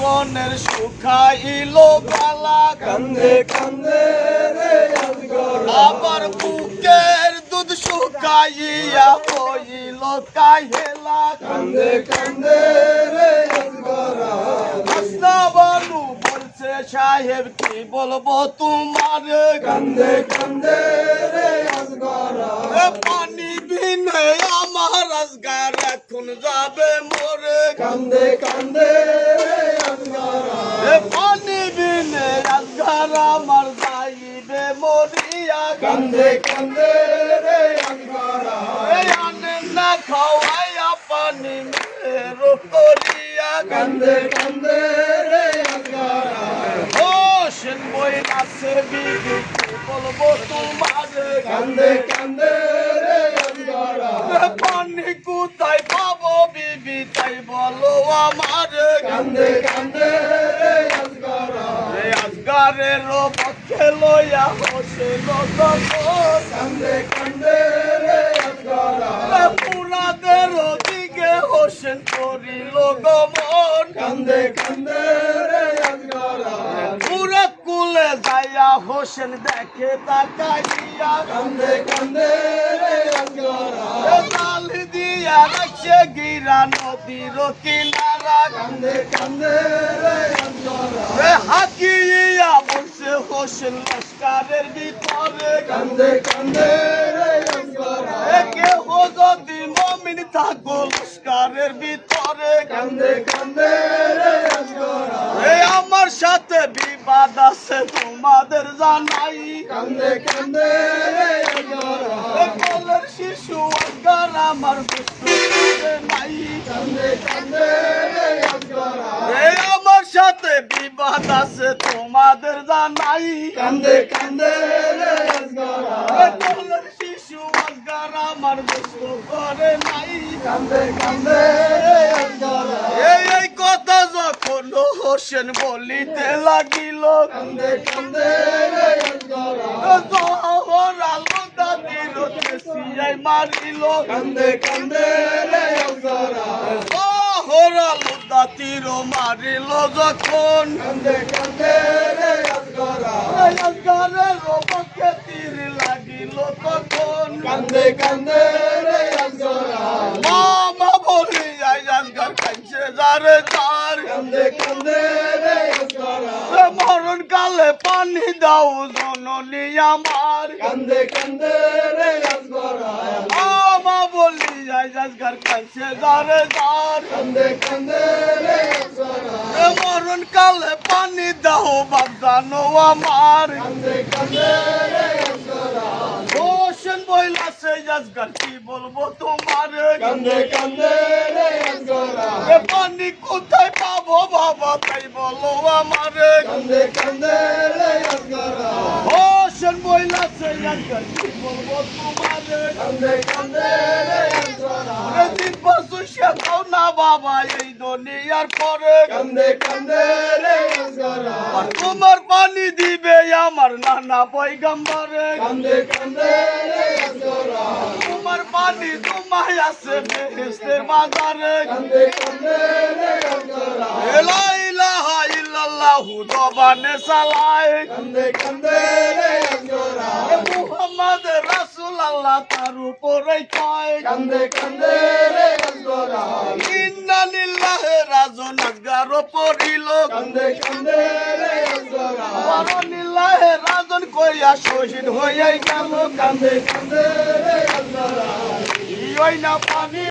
যৌবনের শুকাইলো গালা কান্দে কান্দে আবার বুকের দুধ শুকাইয়া হইল কাহেলা কান্দে কান্দে রে বানু বলছে, সাহেব, কি বলব তোমার? কান্দে কান্দে রে পানি বিনে আমার আজগার এখন যাবে মোরে। কান্দে কান্দে রে আজগর এ পানি বিনে আজগার আমার যাইবে মরিয়া কান্দে কান্দে রে আজগর এই আনে না খাওয়াইয়া পানি মেরো করিয়া কান্দে কান্দে রে আজগর ও সেন বই নাচে বিবি বলব তোমার কান্দে কান্দে রে আজগর এ পানি কোথায় পাবো বিবি তাই বলো আমার। কান্দে কান্দে রে আজগর আজগারের পক্ষে বসে লোক কান্দে কান্দে পুরাদের দিকে হোসেন করিল গমন কান্দে কান্দে পুরা কুলে যাইয়া হোসেন দেখে তাকাইয়া কান্দে কান্দে তাল দিয়া রাখছে গিরা নদীর কিনারা কান্দে কান্দে হাকিয়া হোসেন লস্কারের ভিতরে। কান্দে কান্দে রে আজগর একে হো যদি মমিন থাকো লস্কারের ভিতরে। কান্দে কান্দে আমার সাথে বিবাদ আছে তোমাদের জানাই। কান্দে কান্দে শিশু আমার নাই কান্দে কান্দে রে আজগর এই আমার সাথে বিবাদ আছে জানাই কান্দে কান্দে রে আজগর শিশু অজ্ঞান আমার বুঝতে করে নাই। কান্দে কান্দে রে আজগর এই এই কথা যখন হোসেন বলিতে লাগিল কান্দে কান্দে রে আজগর জহর আলো দাদির সিয়াই মারিল। কান্দে কান্দে রে আজগর আলো দাতির মারিল যখন। গানের রবকে তীর লাগিল তখন। কান্দে কান্দে মামা বলি আজগার কাছে যারে যার কান্দে কান্দে মরণ কালে পানি দাও জননী আমার। কান্দে কান্দে রে আজগর মামা বলি আজগার কাছে যারে যার। কান্দে কান্দে রে মরণ কালে পানি দাও বাপ জানো আমার। কান্দে কান্দে রে হোসেন বইলা সে আজগার কি বলব তোমার? কান্দে কান্দে রে এ পানি কোথায় পাবো বাবা তাই বলো আমার। কান্দে কান্দে রে হোসেন বইলা সে আজগার কি বলব তোমার? কান্দে কান্দে রে আজগর এ দিন পাশু শেখাও না বাবা এই দুনিয়ার পরে। কান্দে কান্দে রে আর তোমার পানি দিবে আমার নানা পয়গম্বরে। কান্দে কান্দে রে তোমার পানি তোমায় আছে বেহেস্তের বাজারে। কান্দে কান্দে রে লা ইলাহা ইল্লাল্লাহু জবানে সালায়। কান্দে কান্দে রে মুহাম্মদ রাসূল আল্লাহ তার উপরে কয় কান্দে কান্দে রে আজগার পড়িল। কান্দে কান্দে রে আজগর পরনিল্লাহি রাজন কইয়া শহীদ হইয়াই গেল। কান্দে কান্দে রে আজগর ইই না পানি